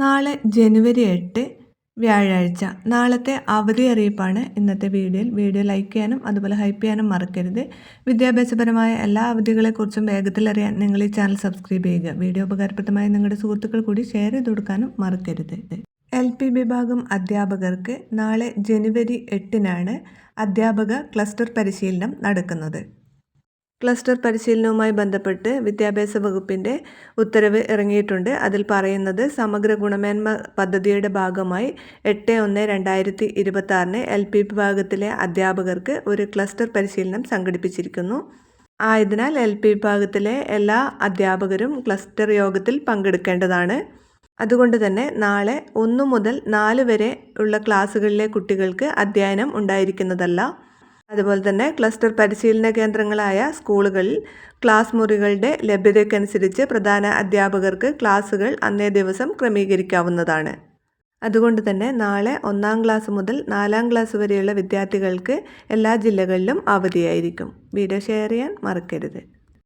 നാളെ ജനുവരി എട്ട് വ്യാഴാഴ്ച. നാളത്തെ അവധി അറിയിപ്പാണ് ഇന്നത്തെ വീഡിയോയിൽ. വീഡിയോ ലൈക്ക് ചെയ്യാനും അതുപോലെ ഹൈപ്പ് ചെയ്യാനും മറക്കരുത്. വിദ്യാഭ്യാസപരമായ എല്ലാ അവധികളെക്കുറിച്ചും വേഗത്തിൽ അറിയാൻ നിങ്ങൾ ഈ ചാനൽ സബ്സ്ക്രൈബ് ചെയ്യുക. വീഡിയോ ഉപകാരപ്രദമായി നിങ്ങളുടെ സുഹൃത്തുക്കൾ കൂടി ഷെയർ ചെയ്ത് കൊടുക്കാനും മറക്കരുത്. എൽ പി വിഭാഗം അധ്യാപകർക്ക് നാളെ ജനുവരി എട്ടിനാണ് അധ്യാപക ക്ലസ്റ്റർ പരിശീലനം നടക്കുന്നത്. ക്ലസ്റ്റർ പരിശീലനവുമായി ബന്ധപ്പെട്ട് വിദ്യാഭ്യാസ വകുപ്പിന്റെ ഉത്തരവ് ഇറങ്ങിയിട്ടുണ്ട്. അതിൽ പറയുന്നത് സമഗ്ര ഗുണമേന്മ പദ്ധതിയുടെ ഭാഗമായി എട്ട് ഒന്ന് രണ്ടായിരത്തി ഇരുപത്തി എൽ പി വിഭാഗത്തിലെ അധ്യാപകർക്ക് ഒരു ക്ലസ്റ്റർ പരിശീലനം സംഘടിപ്പിച്ചിരിക്കുന്നു. ആയതിനാൽ എൽ പി വിഭാഗത്തിലെ എല്ലാ അധ്യാപകരും ക്ലസ്റ്റർ യോഗത്തിൽ പങ്കെടുക്കേണ്ടതാണ്. അതുകൊണ്ട് തന്നെ നാളെ ഒന്നു മുതൽ നാല് വരെ ഉള്ള ക്ലാസ്സുകളിലെ കുട്ടികൾക്ക് അധ്യയനം ഉണ്ടായിരിക്കുന്നതല്ല. അതുപോലെ തന്നെ ക്ലസ്റ്റർ പരിശീലന കേന്ദ്രങ്ങളായ സ്കൂളുകളിൽ ക്ലാസ് മുറികളുടെ ലഭ്യതയ്ക്കനുസരിച്ച് പ്രധാന അധ്യാപകർക്ക് ക്ലാസ്സുകൾ അന്നേ ദിവസം ക്രമീകരിക്കാവുന്നതാണ്. അതുകൊണ്ട് തന്നെ നാളെ ഒന്നാം ക്ലാസ് മുതൽ നാലാം ക്ലാസ് വരെയുള്ള വിദ്യാർത്ഥികൾക്ക് എല്ലാ ജില്ലകളിലും അവധിയായിരിക്കും. വീഡിയോ ഷെയർ ചെയ്യാൻ മറക്കരുത്.